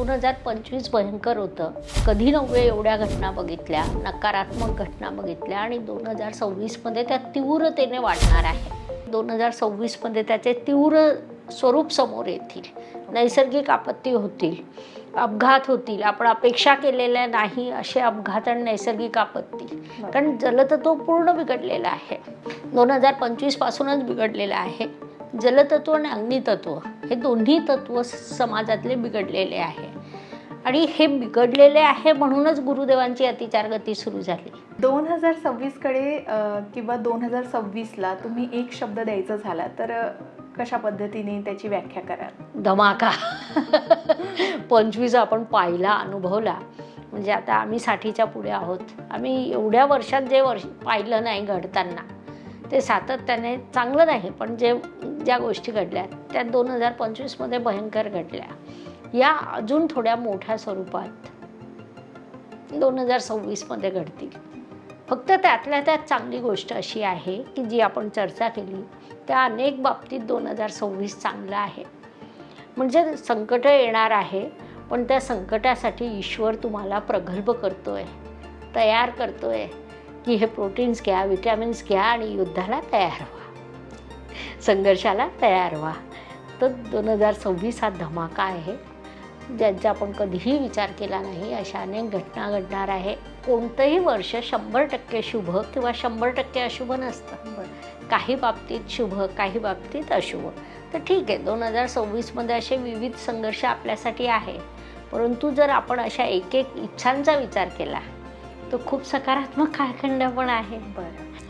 दोन हजार पंचवीस भयंकर होतं. कधी नव्हे एवढ्या घटना बघितल्या नकारात्मक घटना बघितल्या आणि दोन हजार सव्वीसमध्ये त्या तीव्रतेने वाढणार आहे. दोन हजार सव्वीसमध्ये त्याचे तीव्र स्वरूप समोर येतील. नैसर्गिक आपत्ती होतील अपघात होतील आपण अपेक्षा केलेल्या नाही असे अपघात आणि नैसर्गिक आपत्ती. कारण जलतत्व पूर्ण बिघडलेलं आहे. दोन हजार पंचवीसपासूनच बिघडलेलं आहे. जलतत्व आणि अग्नितत्व. हे दोन्ही तत्व समाजातले बिघडलेले आहे. आणि हे बिघडलेले आहे म्हणूनच गुरुदेवांची अतिचारगती सुरू झाली. दोन हजार सव्वीसकडे किंवा दोन हजार सव्वीसला तुम्ही एक शब्द द्यायचा झाला तर कशा पद्धतीने त्याची व्याख्या कराल? धमाका. पंचवीस आपण पाहिला अनुभवला. म्हणजे आता आम्ही साठीच्या पुढे आहोत. आम्ही एवढ्या वर्षात जे वर्ष पाहिलं नाही घडताना ते सातत्याने चांगलं नाही पण जे ज्या गोष्टी घडल्या त्या दोन हजार पंचवीसमध्ये भयंकर घडल्या. या अजून थोड्या मोठ्या स्वरूपात दोन हजार सव्वीसमध्ये घडतील. फक्त त्यातल्या त्यात चांगली गोष्ट अशी आहे की जी आपण चर्चा केली त्या अनेक बाबतीत दोन हजार सव्वीस चांगलं आहे. म्हणजे संकट येणार आहे पण त्या संकटासाठी ईश्वर तुम्हाला प्रगल्भ आहे तयार करतो आहे की हे प्रोटीन्स घ्या विटॅमिन्स घ्या आणि युद्धाला तयार व्हा. संघर्षाला तयार व्हा. तर दोन हजार सव्वीस हा धमाका आहे. ज्यांचा आपण कधीही विचार केला नाही अशा अनेक घटना घडणार आहे. कोणतंही वर्ष शंभर टक्के शुभ किंवा शंभर टक्के अशुभ नसतं. काही बाबतीत शुभ काही बाबतीत अशुभ. तर ठीक आहे दोन हजार सव्वीसमध्ये असे विविध संघर्ष आपल्यासाठी आहे. परंतु जर आपण अशा एक एक इच्छांचा विचार केला तर खूप सकारात्मक कालखंड पण आहे. बरं.